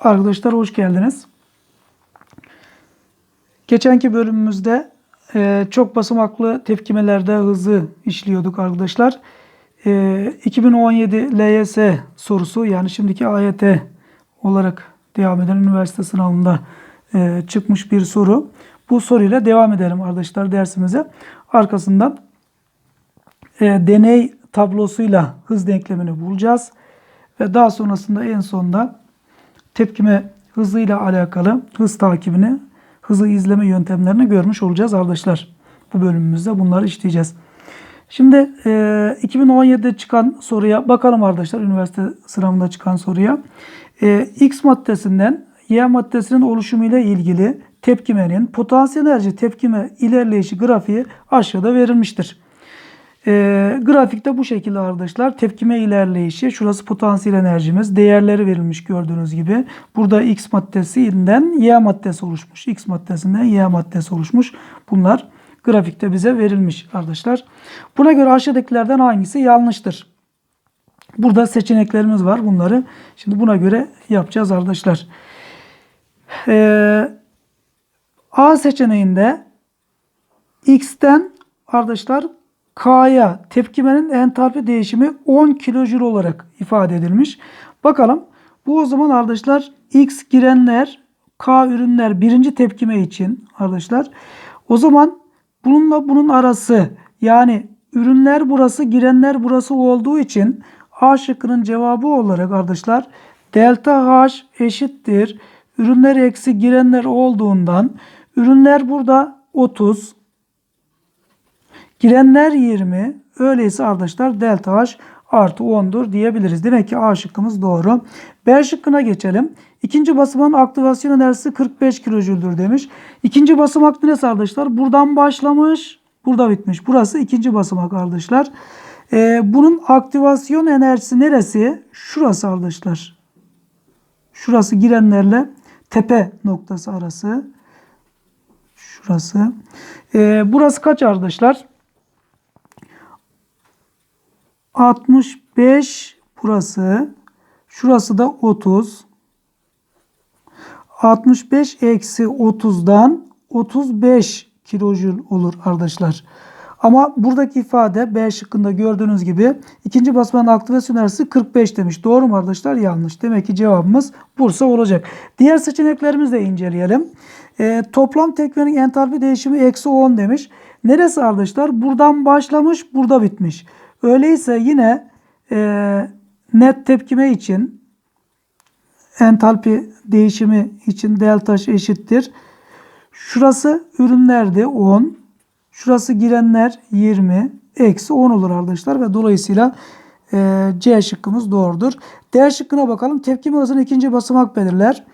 Arkadaşlar hoş geldiniz. Geçenki bölümümüzde e, çok basamaklı tepkimelerde hızı işliyorduk arkadaşlar. E, 2017 LYS sorusu yani şimdiki AYT olarak devam eden üniversite sınavında e, çıkmış bir soru. Bu soruyla devam edelim arkadaşlar dersimize. Arkasından e, deney tablosuyla hız denklemini bulacağız. Ve daha sonrasında en sonda tepkime hızıyla alakalı hız takibini, hızı izleme yöntemlerini görmüş olacağız arkadaşlar. Bu bölümümüzde bunları işleyeceğiz. Şimdi e, 2017'de çıkan soruya bakalım arkadaşlar. Üniversite sınavında çıkan soruya. E, X maddesinden Y maddesinin oluşumu ile ilgili tepkimenin potansiyel enerji tepkime ilerleyişi grafiği aşağıda verilmiştir. E, grafikte bu şekilde arkadaşlar tepkime ilerleyişi şurası potansiyel enerjimiz değerleri verilmiş gördüğünüz gibi. Burada X maddesinden Y maddesi oluşmuş. X maddesinden Y maddesi oluşmuş. Bunlar grafikte bize verilmiş arkadaşlar. Buna göre aşağıdakilerden hangisi yanlıştır? Burada seçeneklerimiz var bunları. Şimdi buna göre yapacağız arkadaşlar. Ee, A seçeneğinde X'ten arkadaşlar K'ya tepkimenin entalpi değişimi 10 kilojül olarak ifade edilmiş. Bakalım bu o zaman arkadaşlar X girenler K ürünler birinci tepkime için arkadaşlar o zaman bununla bunun arası yani ürünler burası girenler burası olduğu için A şıkkının cevabı olarak arkadaşlar delta H eşittir. Ürünler eksi girenler olduğundan ürünler burada 30 Girenler 20. Öyleyse arkadaşlar delta H artı 10'dur diyebiliriz. Demek ki A şıkkımız doğru. B şıkkına geçelim. İkinci basamağın aktivasyon enerjisi 45 kilojüldür demiş. İkinci basamak neresi arkadaşlar? Buradan başlamış. Burada bitmiş. Burası ikinci basamak arkadaşlar. Ee, bunun aktivasyon enerjisi neresi? Şurası arkadaşlar. Şurası girenlerle tepe noktası arası. Şurası. Ee, burası kaç arkadaşlar? 65 burası. Şurası da 30. 65 eksi 30'dan 35 kilojül olur arkadaşlar. Ama buradaki ifade B şıkkında gördüğünüz gibi ikinci basamağın aktivasyon enerjisi 45 demiş. Doğru mu arkadaşlar? Yanlış. Demek ki cevabımız Bursa olacak. Diğer seçeneklerimizi de inceleyelim. E, toplam tekmenin entalpi değişimi eksi 10 demiş. Neresi arkadaşlar? Buradan başlamış, burada bitmiş. Öyleyse yine e, net tepkime için entalpi değişimi için delta H eşittir. Şurası ürünlerdi 10. Şurası girenler 20. Eksi 10 olur arkadaşlar ve dolayısıyla e, C şıkkımız doğrudur. D şıkkına bakalım. Tepkime hızını ikinci basamak belirler.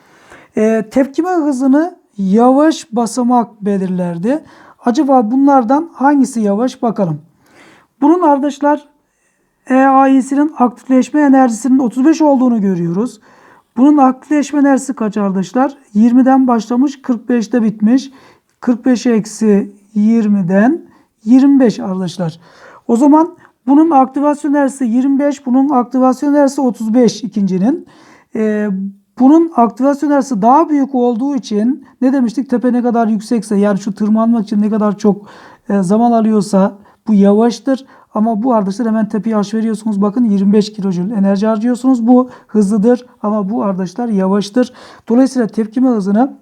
E, tepkime hızını yavaş basamak belirlerdi. Acaba bunlardan hangisi yavaş bakalım. Bunun arkadaşlar EAI'sinin aktifleşme enerjisinin 35 olduğunu görüyoruz. Bunun aktifleşme enerjisi kaç arkadaşlar? 20'den başlamış 45'te bitmiş. 45 eksi 20'den 25 arkadaşlar. O zaman bunun aktivasyon enerjisi 25, bunun aktivasyon enerjisi 35 ikincinin. Ee, bunun aktivasyon enerjisi daha büyük olduğu için ne demiştik? Tepe ne kadar yüksekse yani şu tırmanmak için ne kadar çok e, zaman alıyorsa bu yavaştır. Ama bu arkadaşlar hemen tepeye aş veriyorsunuz. Bakın 25 kilojül enerji harcıyorsunuz. Bu hızlıdır ama bu arkadaşlar yavaştır. Dolayısıyla tepkime hızını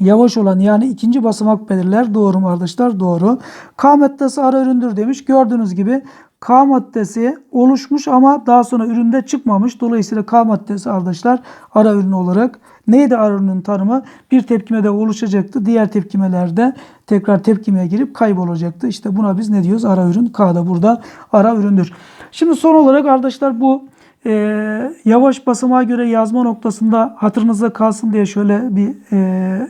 yavaş olan yani ikinci basamak belirler. Doğru mu arkadaşlar? Doğru. K maddesi ara üründür demiş. Gördüğünüz gibi K maddesi oluşmuş ama daha sonra üründe çıkmamış. Dolayısıyla K maddesi arkadaşlar ara ürün olarak neydi ara ürünün tanımı? Bir tepkimede oluşacaktı. Diğer tepkimelerde tekrar tepkimeye girip kaybolacaktı. İşte buna biz ne diyoruz? Ara ürün. K da burada ara üründür. Şimdi son olarak arkadaşlar bu e, yavaş basamağa göre yazma noktasında hatırınızda kalsın diye şöyle bir e,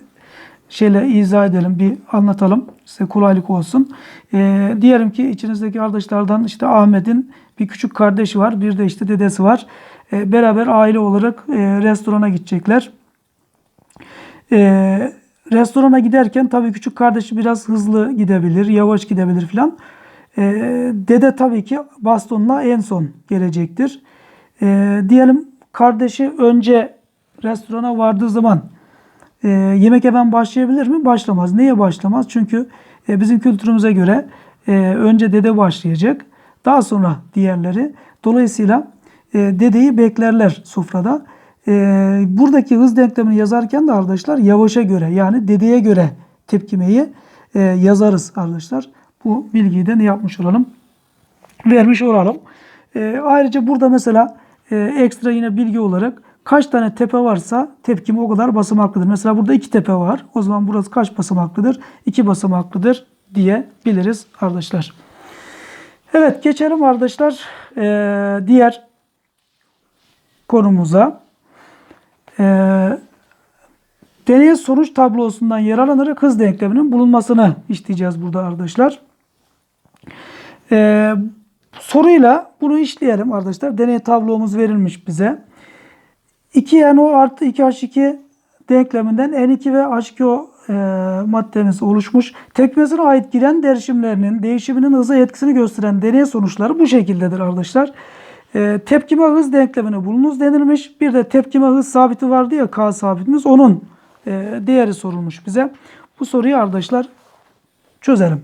şeyle izah edelim, bir anlatalım. Size kolaylık olsun. Ee, diyelim ki içinizdeki arkadaşlardan işte Ahmet'in bir küçük kardeşi var, bir de işte dedesi var. Ee, beraber aile olarak e, restorana gidecekler. Ee, restorana giderken tabii küçük kardeşi biraz hızlı gidebilir, yavaş gidebilir filan. Ee, dede tabii ki bastonla en son gelecektir. Ee, diyelim kardeşi önce restorana vardığı zaman e, yemek hemen başlayabilir mi? Başlamaz. Niye başlamaz? Çünkü e, bizim kültürümüze göre e, önce dede başlayacak. Daha sonra diğerleri. Dolayısıyla e, dedeyi beklerler sofrada. Buradaki hız denklemini yazarken de arkadaşlar yavaşa göre yani dedeye göre tepkimeyi yazarız arkadaşlar. Bu bilgiyi de ne yapmış olalım? Vermiş olalım. Ayrıca burada mesela ekstra yine bilgi olarak kaç tane tepe varsa tepkime o kadar basamaklıdır. Mesela burada iki tepe var. O zaman burası kaç basamaklıdır? İki basamaklıdır diyebiliriz arkadaşlar. Evet geçelim arkadaşlar e, diğer konumuza. E, deney sonuç tablosundan yararlanarak hız denkleminin bulunmasını isteyeceğiz burada arkadaşlar. E, soruyla bunu işleyelim arkadaşlar. Deney tablomuz verilmiş bize. 2NO artı 2H2 denkleminden N2 ve H2O e, maddemiz oluşmuş. Tepkimesine ait giren derişimlerinin değişiminin hıza etkisini gösteren deney sonuçları bu şekildedir arkadaşlar. E, tepkime hız denklemine bulunuz denilmiş. Bir de tepkime hız sabiti vardı ya K sabitimiz. Onun e, değeri sorulmuş bize. Bu soruyu arkadaşlar çözelim.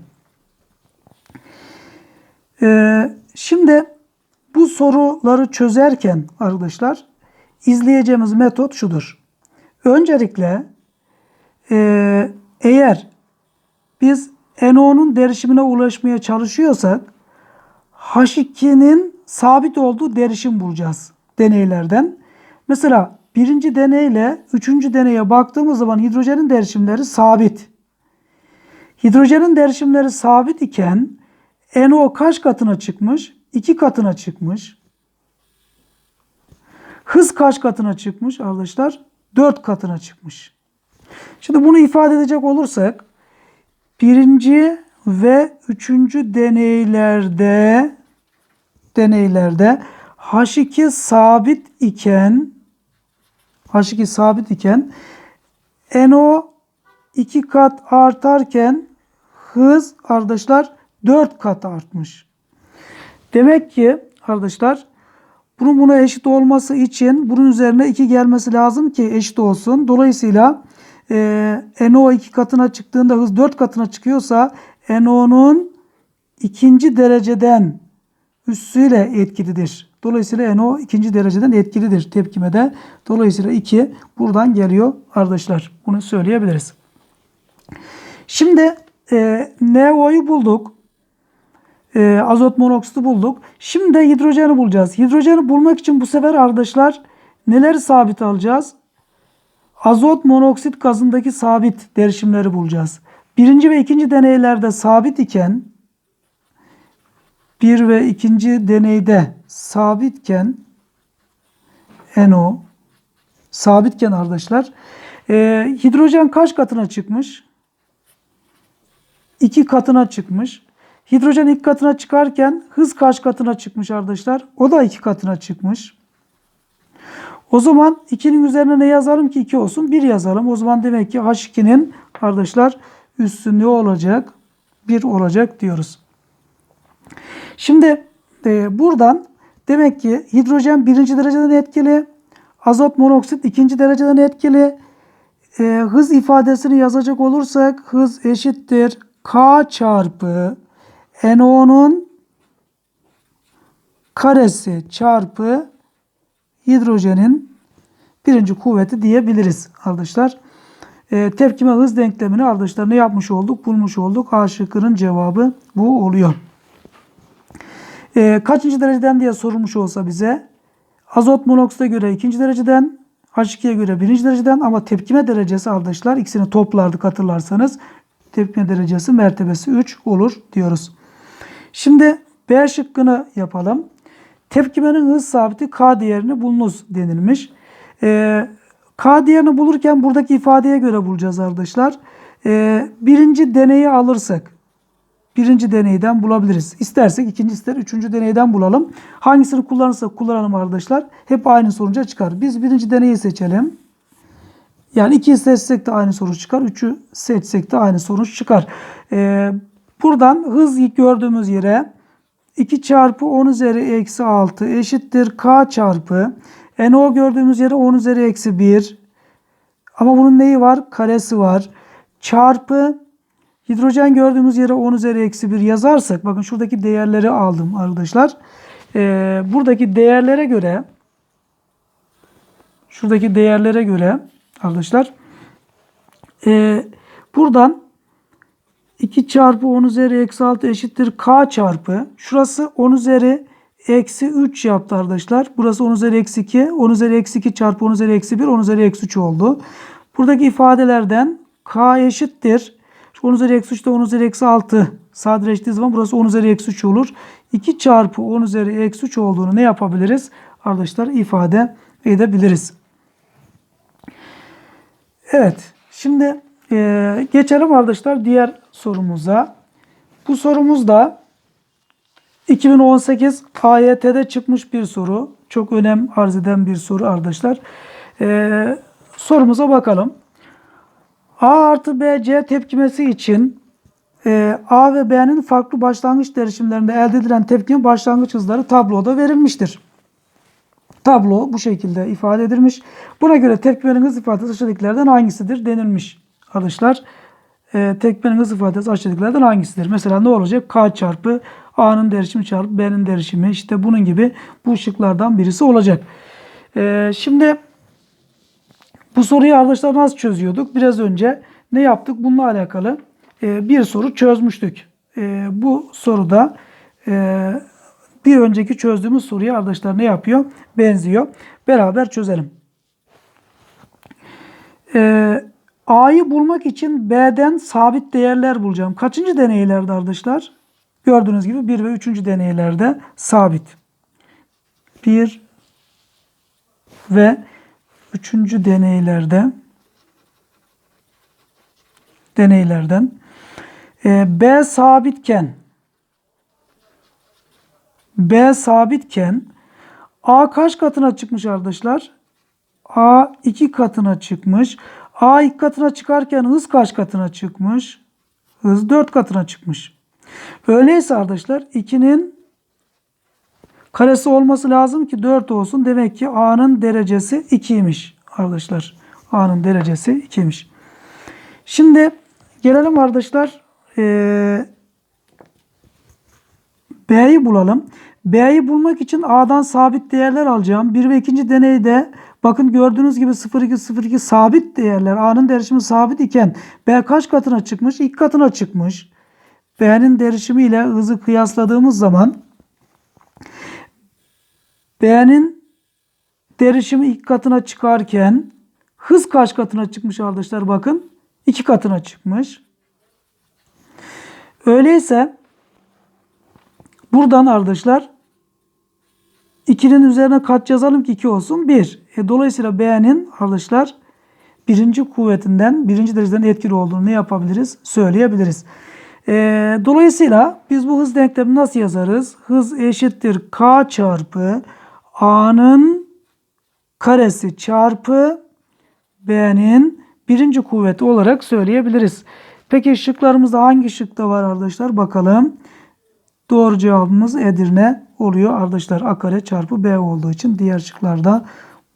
E, şimdi bu soruları çözerken arkadaşlar izleyeceğimiz metot şudur. Öncelikle e, eğer biz NO'nun derişimine ulaşmaya çalışıyorsak H2'nin sabit olduğu derişim bulacağız deneylerden. Mesela birinci deneyle üçüncü deneye baktığımız zaman hidrojenin derişimleri sabit. Hidrojenin derişimleri sabit iken NO kaç katına çıkmış? 2 katına çıkmış. Hız kaç katına çıkmış arkadaşlar? 4 katına çıkmış. Şimdi bunu ifade edecek olursak birinci ve üçüncü deneylerde deneylerde H2 sabit iken H2 sabit iken NO 2 kat artarken hız arkadaşlar 4 kat artmış. Demek ki arkadaşlar bunun buna eşit olması için bunun üzerine 2 gelmesi lazım ki eşit olsun. Dolayısıyla e, NO 2 katına çıktığında hız 4 katına çıkıyorsa NO'nun ikinci dereceden üssüyle etkilidir. Dolayısıyla NO ikinci dereceden etkilidir tepkimede. Dolayısıyla 2 buradan geliyor arkadaşlar. Bunu söyleyebiliriz. Şimdi e, NO'yu bulduk. E, azot monoksiti bulduk. Şimdi de hidrojeni bulacağız. Hidrojeni bulmak için bu sefer arkadaşlar neleri sabit alacağız? Azot monoksit gazındaki sabit derişimleri bulacağız. Birinci ve ikinci deneylerde sabit iken bir ve ikinci deneyde sabitken NO sabitken arkadaşlar e, hidrojen kaç katına çıkmış? İki katına çıkmış. Hidrojen ilk katına çıkarken hız kaç katına çıkmış arkadaşlar? O da iki katına çıkmış. O zaman 2'nin üzerine ne yazalım ki 2 olsun? 1 yazalım. O zaman demek ki H2'nin arkadaşlar ne olacak? 1 olacak diyoruz. Şimdi e, buradan demek ki hidrojen birinci dereceden etkili, azot monoksit ikinci dereceden etkili. E, hız ifadesini yazacak olursak hız eşittir K çarpı NO'nun karesi çarpı hidrojenin birinci kuvveti diyebiliriz arkadaşlar. E, tepkime hız denklemini arkadaşlar ne yapmış olduk? Bulmuş olduk. A şıkkının cevabı bu oluyor. E, kaçıncı dereceden diye sorulmuş olsa bize azot monoksite göre ikinci dereceden H2'ye göre birinci dereceden ama tepkime derecesi arkadaşlar ikisini toplardık hatırlarsanız tepkime derecesi mertebesi 3 olur diyoruz. Şimdi B şıkkını yapalım. Tepkimenin hız sabiti K değerini bulunuz denilmiş. Ee, K değerini bulurken buradaki ifadeye göre bulacağız arkadaşlar. Ee, birinci deneyi alırsak birinci deneyden bulabiliriz. İstersek ikinci ister üçüncü deneyden bulalım. Hangisini kullanırsak kullanalım arkadaşlar. Hep aynı sonuca çıkar. Biz birinci deneyi seçelim. Yani ikiyi seçsek de aynı sonuç çıkar. Üçü seçsek de aynı sonuç çıkar. Ee, buradan hız gördüğümüz yere 2 çarpı 10 üzeri eksi 6 eşittir k çarpı NO gördüğümüz yere 10 üzeri eksi 1. Ama bunun neyi var? Karesi var. Çarpı hidrojen gördüğümüz yere 10 üzeri eksi 1 yazarsak bakın şuradaki değerleri aldım arkadaşlar. Ee, buradaki değerlere göre şuradaki değerlere göre arkadaşlar ee, buradan 2 çarpı 10 üzeri eksi 6 eşittir k çarpı. Şurası 10 üzeri eksi 3 yaptı arkadaşlar. Burası 10 üzeri eksi 2. 10 üzeri eksi 2 çarpı 10 üzeri eksi 1. 10 üzeri eksi 3 oldu. Buradaki ifadelerden k eşittir. 10 üzeri eksi 3 de 10 üzeri eksi 6 sadeleştiği zaman burası 10 üzeri eksi 3 olur. 2 çarpı 10 üzeri eksi 3 olduğunu ne yapabiliriz? Arkadaşlar ifade edebiliriz. Evet. Şimdi e, geçelim arkadaşlar diğer sorumuza. Bu sorumuz da 2018 AYT'de çıkmış bir soru. Çok önem arz eden bir soru arkadaşlar. E, sorumuza bakalım. A artı B C tepkimesi için e, A ve B'nin farklı başlangıç derişimlerinde elde edilen tepkinin başlangıç hızları tabloda verilmiştir. Tablo bu şekilde ifade edilmiş. Buna göre tepkimenin hız ifadesi aşağıdakilerden hangisidir denilmiş. Arkadaşlar e, tepkimenin hız ifadesi aşağıdakilerden hangisidir? Mesela ne olacak? K çarpı A'nın derişimi çarpı B'nin derişimi. İşte bunun gibi bu şıklardan birisi olacak. E, şimdi bu soruyu arkadaşlar nasıl çözüyorduk? Biraz önce ne yaptık? Bununla alakalı e, bir soru çözmüştük. E, bu soruda e, bir önceki çözdüğümüz soruya arkadaşlar ne yapıyor? Benziyor. Beraber çözelim. Ee, A'yı bulmak için B'den sabit değerler bulacağım. Kaçıncı deneylerde arkadaşlar? Gördüğünüz gibi 1 ve 3. deneylerde sabit. 1 ve 3. deneylerde deneylerden ee, B sabitken B sabitken A kaç katına çıkmış arkadaşlar? A 2 katına çıkmış. A 2 katına çıkarken hız kaç katına çıkmış? Hız 4 katına çıkmış. Öyleyse arkadaşlar 2'nin karesi olması lazım ki 4 olsun. Demek ki A'nın derecesi 2'ymiş arkadaşlar. A'nın derecesi 2'ymiş. Şimdi gelelim arkadaşlar ee, B'yi bulalım. B'yi bulmak için A'dan sabit değerler alacağım. 1 ve 2. deneyde bakın gördüğünüz gibi 0,2 0,2 sabit değerler. A'nın derişimi sabit iken B kaç katına çıkmış? 2 katına çıkmış. B'nin derişimi ile hızı kıyasladığımız zaman B'nin derişimi 2 katına çıkarken hız kaç katına çıkmış arkadaşlar bakın. 2 katına çıkmış. Öyleyse Buradan arkadaşlar 2'nin üzerine kaç yazalım ki 2 olsun? 1. E, dolayısıyla B'nin arkadaşlar birinci kuvvetinden, birinci dereceden etkili olduğunu ne yapabiliriz? Söyleyebiliriz. E, dolayısıyla biz bu hız denklemini nasıl yazarız? Hız eşittir K çarpı A'nın karesi çarpı B'nin birinci kuvveti olarak söyleyebiliriz. Peki şıklarımızda hangi şıkta var arkadaşlar? Bakalım. Doğru cevabımız Edirne oluyor arkadaşlar. A kare çarpı B olduğu için diğer şıklarda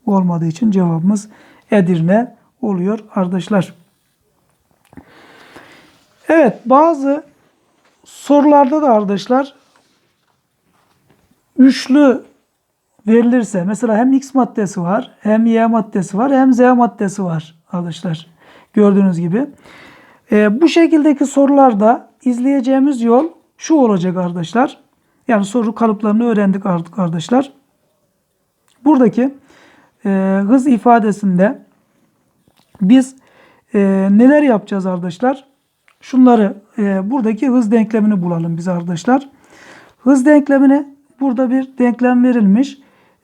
olmadığı için cevabımız Edirne oluyor arkadaşlar. Evet bazı sorularda da arkadaşlar üçlü verilirse mesela hem X maddesi var hem Y maddesi var hem Z maddesi var arkadaşlar. Gördüğünüz gibi. Ee, bu şekildeki sorularda izleyeceğimiz yol şu olacak arkadaşlar. Yani soru kalıplarını öğrendik artık arkadaşlar. Buradaki e, hız ifadesinde biz e, neler yapacağız arkadaşlar? Şunları e, buradaki hız denklemini bulalım biz arkadaşlar. Hız denklemini burada bir denklem verilmiş.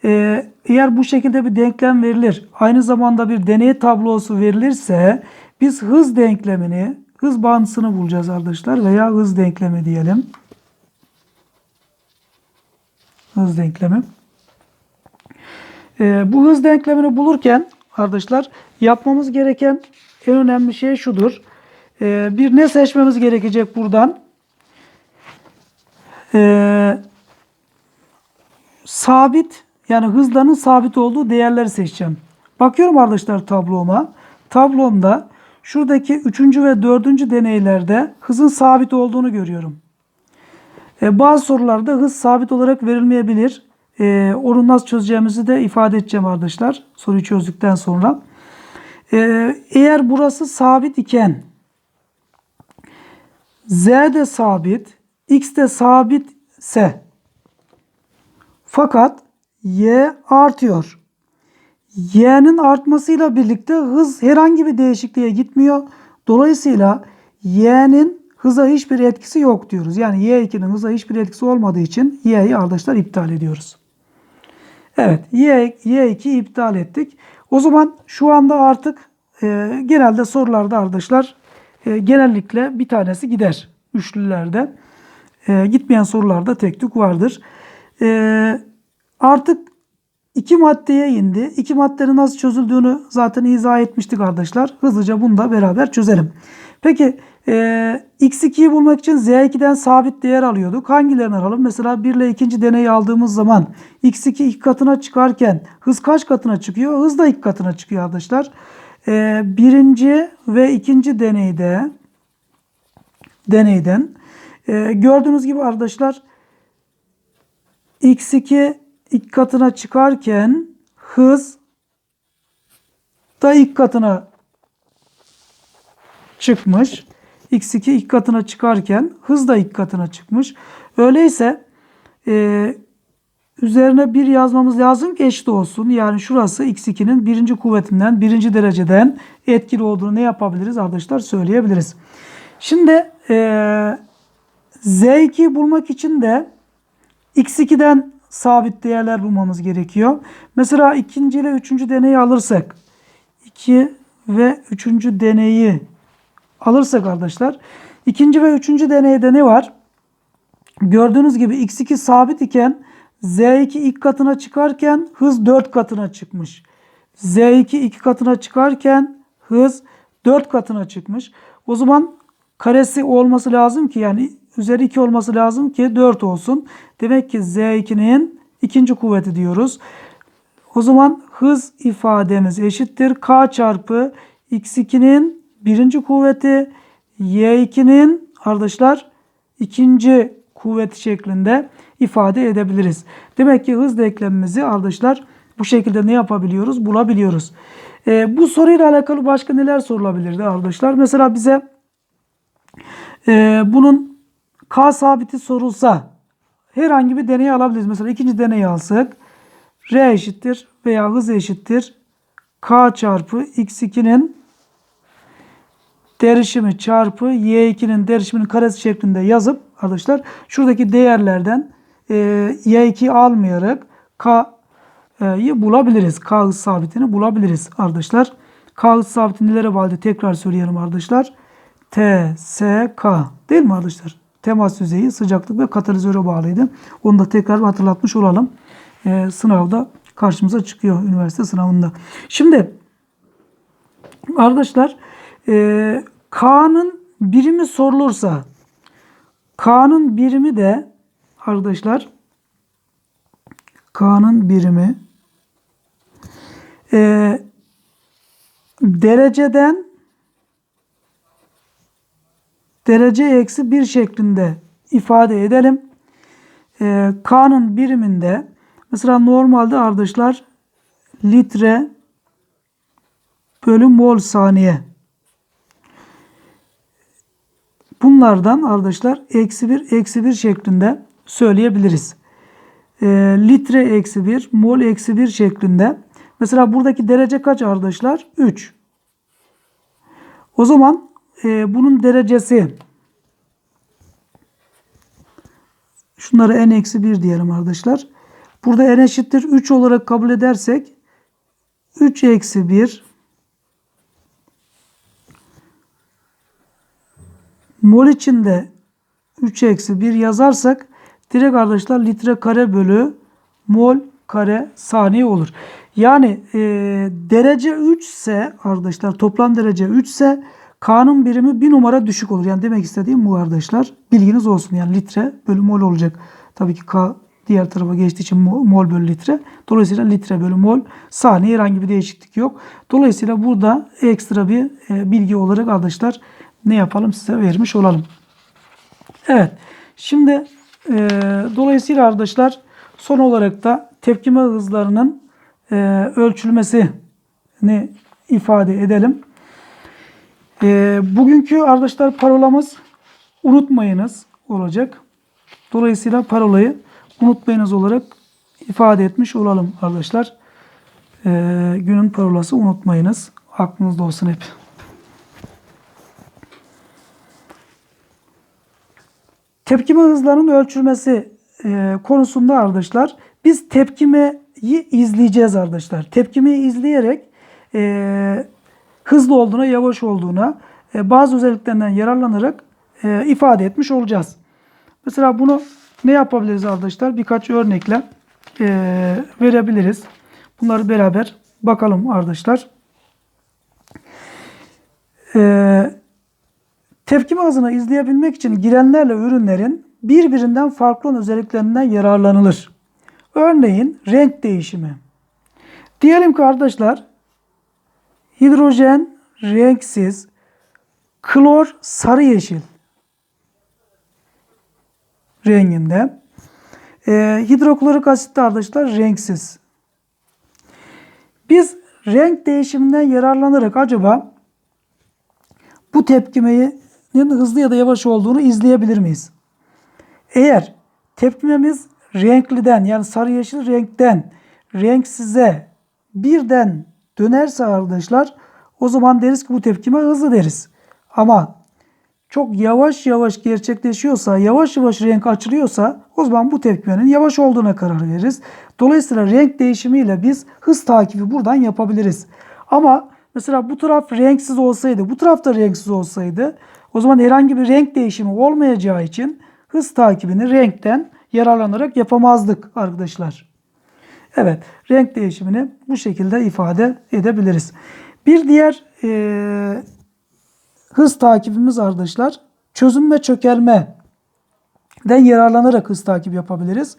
E, eğer bu şekilde bir denklem verilir, aynı zamanda bir deney tablosu verilirse biz hız denklemini hız bağıntısını bulacağız arkadaşlar veya hız denklemi diyelim. Hız denklemi. Ee, bu hız denklemini bulurken arkadaşlar yapmamız gereken en önemli şey şudur. Ee, bir ne seçmemiz gerekecek buradan? Ee, sabit Yani hızlarının sabit olduğu değerleri seçeceğim. Bakıyorum arkadaşlar tabloma. Tablomda şuradaki 3. ve 4. deneylerde hızın sabit olduğunu görüyorum. E, bazı sorularda hız sabit olarak verilmeyebilir. E, onu nasıl çözeceğimizi de ifade edeceğim arkadaşlar. Soruyu çözdükten sonra. E, eğer burası sabit iken z de sabit, x de sabitse fakat y artıyor. Y'nin artmasıyla birlikte hız herhangi bir değişikliğe gitmiyor. Dolayısıyla y'nin hıza hiçbir etkisi yok diyoruz. Yani y2'nin hıza hiçbir etkisi olmadığı için y'yi arkadaşlar iptal ediyoruz. Evet y, y2 iptal ettik. O zaman şu anda artık e, genelde sorularda arkadaşlar e, genellikle bir tanesi gider. Üçlülerde. E, gitmeyen sorularda tek tük vardır. E, artık iki maddeye indi. İki maddenin nasıl çözüldüğünü zaten izah etmiştik arkadaşlar. Hızlıca bunu da beraber çözelim. Peki e, x2'yi bulmak için z2'den sabit değer alıyorduk. Hangilerini alalım? Mesela 1 ile ikinci deneyi aldığımız zaman x2 iki katına çıkarken hız kaç katına çıkıyor? Hız da iki katına çıkıyor arkadaşlar. E, birinci ve ikinci deneyde deneyden e, gördüğünüz gibi arkadaşlar x2 ilk katına çıkarken hız da ilk katına çıkmış. x2 ilk katına çıkarken hız da ilk katına çıkmış. Öyleyse e, üzerine bir yazmamız lazım ki eşit olsun. Yani şurası x2'nin birinci kuvvetinden, birinci dereceden etkili olduğunu ne yapabiliriz arkadaşlar söyleyebiliriz. Şimdi e, z2 bulmak için de x2'den sabit değerler bulmamız gerekiyor. Mesela ikinci ile üçüncü deneyi alırsak 2 ve üçüncü deneyi alırsak arkadaşlar ikinci ve üçüncü deneyde ne var? Gördüğünüz gibi x2 sabit iken z2 ilk katına çıkarken hız 4 katına çıkmış. z2 iki katına çıkarken hız 4 katına çıkmış. O zaman karesi olması lazım ki yani üzeri 2 olması lazım ki 4 olsun. Demek ki Z2'nin ikinci kuvveti diyoruz. O zaman hız ifademiz eşittir. K çarpı X2'nin birinci kuvveti Y2'nin arkadaşlar ikinci kuvveti şeklinde ifade edebiliriz. Demek ki hız denklemimizi arkadaşlar bu şekilde ne yapabiliyoruz? Bulabiliyoruz. Ee, bu soruyla alakalı başka neler sorulabilirdi arkadaşlar? Mesela bize e, bunun K sabiti sorulsa herhangi bir deney alabiliriz. Mesela ikinci deneyi alsak R eşittir veya hız eşittir K çarpı X2'nin derişimi çarpı Y2'nin derişiminin karesi şeklinde yazıp arkadaşlar şuradaki değerlerden e, Y2 almayarak K'yı bulabiliriz. K hız sabitini bulabiliriz arkadaşlar. K hız sabiti nelere bağlı tekrar söyleyelim arkadaşlar. T, S, K değil mi arkadaşlar? Temas düzeyi, sıcaklık ve katalizöre bağlıydı. Onu da tekrar hatırlatmış olalım. Ee, sınavda karşımıza çıkıyor üniversite sınavında. Şimdi arkadaşlar e, K'nın birimi sorulursa K'nın birimi de arkadaşlar K'nın birimi e, dereceden derece eksi bir şeklinde ifade edelim. Ee, K'nın biriminde mesela normalde arkadaşlar litre bölü mol saniye. Bunlardan arkadaşlar eksi bir eksi bir şeklinde söyleyebiliriz. E, litre eksi bir mol eksi bir şeklinde. Mesela buradaki derece kaç arkadaşlar? 3. O zaman e, bunun derecesi şunları n eksi 1 diyelim arkadaşlar. Burada n eşittir 3 olarak kabul edersek 3 eksi 1 mol içinde 3 eksi 1 yazarsak direkt arkadaşlar litre kare bölü mol kare saniye olur. Yani e, derece 3 ise arkadaşlar toplam derece 3 ise K'nın birimi bir numara düşük olur. Yani demek istediğim bu arkadaşlar. Bilginiz olsun. Yani litre bölü mol olacak. Tabii ki K Diğer tarafa geçtiği için mo- mol bölü litre. Dolayısıyla litre bölü mol saniye herhangi bir değişiklik yok. Dolayısıyla burada ekstra bir e, bilgi olarak arkadaşlar ne yapalım size vermiş olalım. Evet. Şimdi e, dolayısıyla arkadaşlar son olarak da tepkime hızlarının e, ölçülmesini ifade edelim. E, bugünkü arkadaşlar parolamız unutmayınız olacak. Dolayısıyla parolayı unutmayınız olarak ifade etmiş olalım arkadaşlar. E, günün parolası unutmayınız. Aklınızda olsun hep. Tepkime hızlarının ölçülmesi e, konusunda arkadaşlar biz tepkimeyi izleyeceğiz arkadaşlar. Tepkimeyi izleyerek e, hızlı olduğuna, yavaş olduğuna e, bazı özelliklerinden yararlanarak e, ifade etmiş olacağız. Mesela bunu ne yapabiliriz arkadaşlar? Birkaç örnekle e, verebiliriz. Bunları beraber bakalım arkadaşlar. E, Tepkime hızını izleyebilmek için girenlerle ürünlerin birbirinden farklı olan özelliklerinden yararlanılır. Örneğin renk değişimi. Diyelim ki arkadaşlar hidrojen renksiz, klor sarı yeşil renginde. Ee, hidroklorik asit arkadaşlar renksiz. Biz renk değişiminden yararlanarak acaba bu tepkimeyi hızlı ya da yavaş olduğunu izleyebilir miyiz? Eğer tepkimemiz renkliden yani sarı yeşil renkten renksize birden dönerse arkadaşlar o zaman deriz ki bu tepkime hızlı deriz. Ama çok yavaş yavaş gerçekleşiyorsa, yavaş yavaş renk açılıyorsa o zaman bu tepkimenin yavaş olduğuna karar veririz. Dolayısıyla renk değişimiyle biz hız takibi buradan yapabiliriz. Ama mesela bu taraf renksiz olsaydı, bu taraf da renksiz olsaydı o zaman herhangi bir renk değişimi olmayacağı için hız takibini renkten yararlanarak yapamazdık arkadaşlar. Evet, renk değişimini bu şekilde ifade edebiliriz. Bir diğer e, hız takibimiz arkadaşlar çözüm ve çökelme den yararlanarak hız takip yapabiliriz.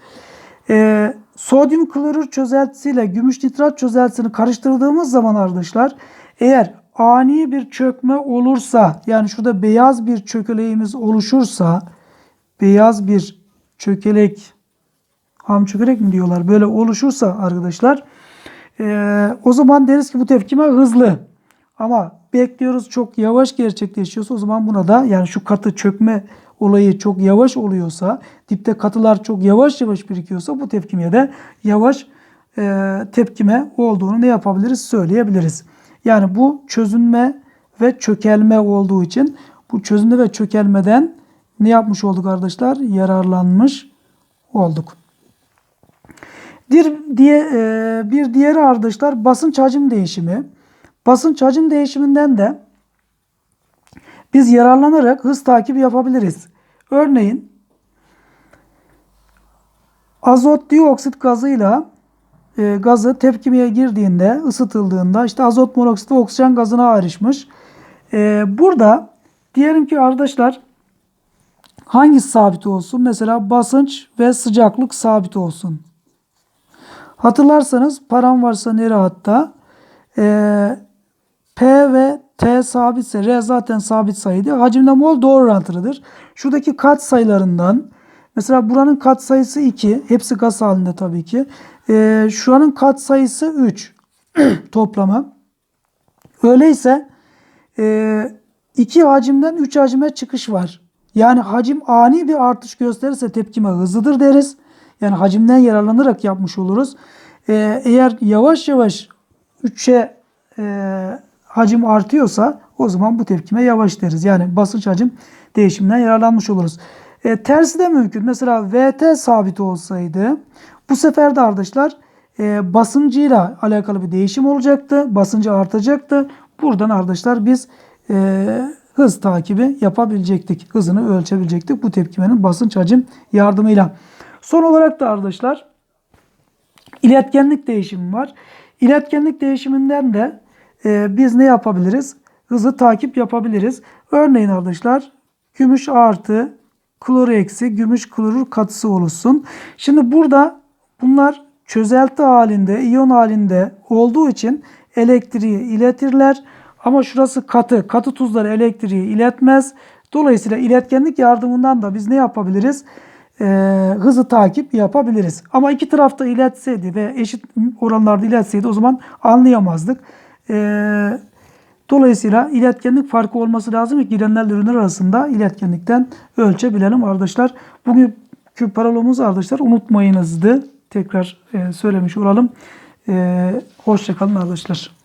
E, sodyum klorür çözeltisiyle gümüş nitrat çözeltisini karıştırdığımız zaman arkadaşlar eğer ani bir çökme olursa yani şurada beyaz bir çökeleğimiz oluşursa beyaz bir çökelek ham çökelek mi diyorlar böyle oluşursa arkadaşlar e, o zaman deriz ki bu tepkime hızlı ama bekliyoruz çok yavaş gerçekleşiyorsa o zaman buna da yani şu katı çökme olayı çok yavaş oluyorsa dipte katılar çok yavaş yavaş birikiyorsa bu tepkimeye de yavaş e, tepkime olduğunu ne yapabiliriz söyleyebiliriz. Yani bu çözünme ve çökelme olduğu için bu çözünme ve çökelmeden ne yapmış olduk arkadaşlar? Yararlanmış olduk. Bir, diye, e, bir diğeri arkadaşlar basınç hacim değişimi. Basınç hacim değişiminden de biz yararlanarak hız takibi yapabiliriz. Örneğin azot dioksit gazıyla e, gazı tepkimeye girdiğinde, ısıtıldığında işte azot monoksit oksijen gazına ayrışmış. E, burada diyelim ki arkadaşlar hangisi sabit olsun? Mesela basınç ve sıcaklık sabit olsun. Hatırlarsanız param varsa nere hatta e, P ve T sabitse R zaten sabit sayıydı. Hacimle mol doğru orantılıdır. Şuradaki kat sayılarından mesela buranın kat sayısı 2. Hepsi gaz halinde tabii ki. Ee, şuranın kat sayısı 3 toplamı. Öyleyse e, 2 hacimden 3 hacime çıkış var. Yani hacim ani bir artış gösterirse tepkime hızlıdır deriz. Yani hacimden yararlanarak yapmış oluruz. Ee, eğer yavaş yavaş 3'e e, hacim artıyorsa o zaman bu tepkime yavaş deriz. Yani basınç hacim değişiminden yararlanmış oluruz. E, tersi de mümkün. Mesela VT sabit olsaydı bu sefer de arkadaşlar e, basıncıyla alakalı bir değişim olacaktı. Basıncı artacaktı. Buradan arkadaşlar biz e, hız takibi yapabilecektik. Hızını ölçebilecektik bu tepkimenin basınç hacim yardımıyla. Son olarak da arkadaşlar iletkenlik değişimi var. İletkenlik değişiminden de e, biz ne yapabiliriz? Hızı takip yapabiliriz. Örneğin arkadaşlar gümüş artı kloru eksi gümüş klorür katısı oluşsun. Şimdi burada bunlar çözelti halinde, iyon halinde olduğu için elektriği iletirler. Ama şurası katı. Katı tuzlar elektriği iletmez. Dolayısıyla iletkenlik yardımından da biz ne yapabiliriz? Ee, hızı takip yapabiliriz. Ama iki tarafta iletseydi ve eşit oranlarda iletseydi o zaman anlayamazdık. Ee, dolayısıyla iletkenlik farkı olması lazım ki girenlerle ürünler arasında iletkenlikten ölçebilelim arkadaşlar. Bugünkü paralomuz arkadaşlar unutmayınızdı. Tekrar e, söylemiş olalım. E, hoşçakalın arkadaşlar.